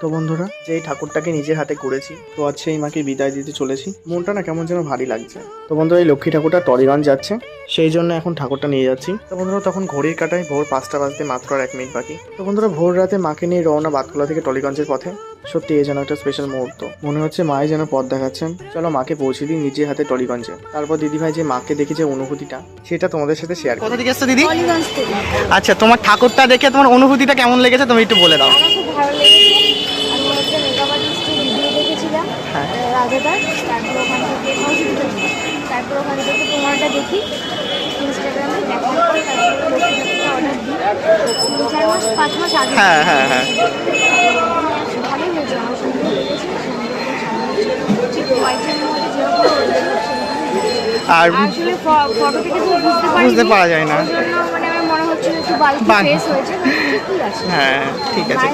তো বন্ধুরা যে এই ঠাকুরটাকে নিজের হাতে করেছি তো আজ সেই মাকে বিদায় দিতে চলেছি। মনটা না কেমন যেন ভারী লাগছে। তো বন্ধুরা এই লক্ষ্মী ঠাকুরটা টরিগঞ্জ যাচ্ছে সেই জন্য এখন ঠাকুরটা নিয়ে যাচ্ছি। তো বন্ধুরা তখন ঘড়ির কাটায় ভোর পাঁচটা বাজতে মাত্র আর এক মিনিট বাকি। তো বন্ধুরা ভোর রাতে মাকে নিয়ে রওনা বাতকুলা থেকে টলিগঞ্জের পথে। সত্যি এ যেন একটা স্পেশাল মুহূর্ত। মনে হচ্ছে মায়ে যেন পথ দেখাচ্ছেন। চলো মাকে পৌঁছে দিই নিজের হাতে টলিগঞ্জে তারপর দিদিভাই যে মাকে দেখে যে অনুভূতিটা সেটা তোমাদের সাথে শেয়ার কোথা থেকে এসছো দিদি? আচ্ছা তোমার ঠাকুরটা দেখে তোমার অনুভূতিটা কেমন লেগেছে তুমি একটু বলে দাও। ভালো লেগেছে। হ্যাঁ। রাজাদার তারপর ওখান থেকে তারপর ওখান থেকে তোমারটা দেখি। ইনস্টাগ্রামে দেখার পর তারপর অর্ডার দিই। চার মাস পাঁচ মাস আগে হ্যাঁ হ্যাঁ। হ্যাঁ ভালোই হয়েছে আমার সুন্দর লেগেছে সুন্দর ঠিক হোয়াইটের মধ্যে যেরকম আর বুঝতে পারি যায় না। মানে হ্যাঁ ঠিক আছে